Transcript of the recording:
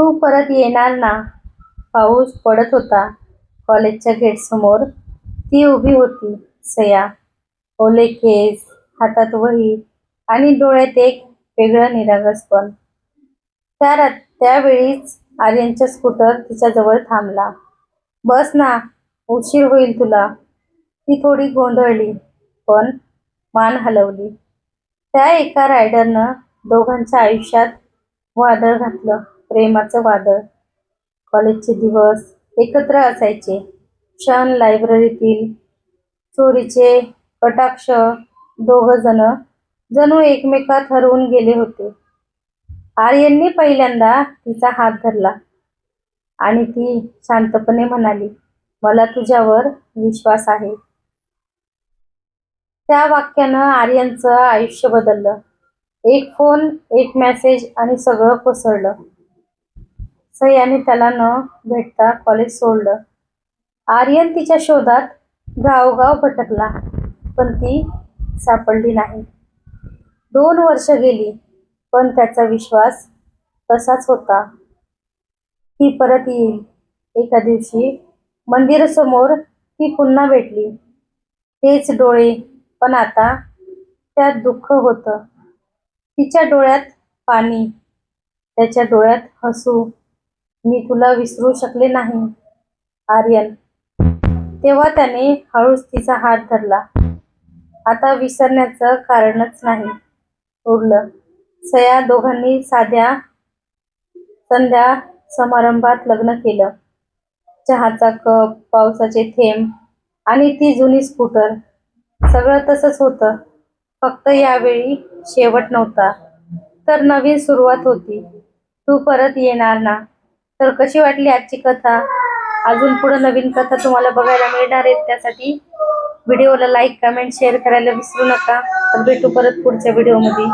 तू परत येणार ना? पाऊस पडत होता कॉलेजच्या गेटसमोर. ती उभी होती सया. ओले केस हातात वही आणि डोळ्यात एक वेगळं निरागसपण त्या रात त्यावेळीच आर्यनचा स्कूटर तिच्याजवळ थांबला. बस ना उशीर होईल तुला. ती थोडी गोंधळली पण मान हलवली. त्या एका रायडरनं दोघांच्या आयुष्यात वादळ घातलं. प्रेमाचं वादळ. कॉलेजचे दिवस एकत्र असायचे. क्षण लायब्ररीतील चोरीचे कटाक्ष दोघजण जणू एकमेकात हरवून गेले होते. आर्यनने पहिल्यांदा तिचा हात धरला आणि ती शांतपणे म्हणाली मला तुझ्यावर विश्वास आहे. त्या वाक्यानं आर्यनचं आयुष्य बदललं. एक फोन एक मेसेज आणि सगळं कोसळलं. सह्याने त्याला न भेटता कॉलेज सोडलं. आर्यन तिच्या शोधात गावगाव भटकला पण ती सापडली नाही. दोन वर्ष गेली पण त्याचा विश्वास तसाच होता. ती परत येईल. एका दिवशी मंदिरासमोर ती पुन्हा भेटली. तेच डोळे पण आता त्यात दुःख होतं. तिच्या डोळ्यात पाणी त्याच्या डोळ्यात हसू मी तुला विसरू शकले नाही आर्यन. तेव्हा त्याने हळूच तिचा हात धरला. आता विसरण्याचं कारणच नाही उरलं. सया दोघांनी साध्या संध्या समारंभात लग्न केलं. चहाचा कप पावसाचे थेंब आणि ती जुनी स्कूटर. सगळं तसंच होतं. फक्त यावेळी शेवट नव्हता. तर नवीन सुरुवात होती. तू परत येणार ना? तर कशी वाटली आजची कथा? अजून पुढे नवीन कथा तुम्हाला बघायला मिळणार आहेत त्यासाठी व्हिडिओला लाईक कमेंट शेअर करायला विसरू नका. तर भेटू परत पुढच्या व्हिडिओमध्ये.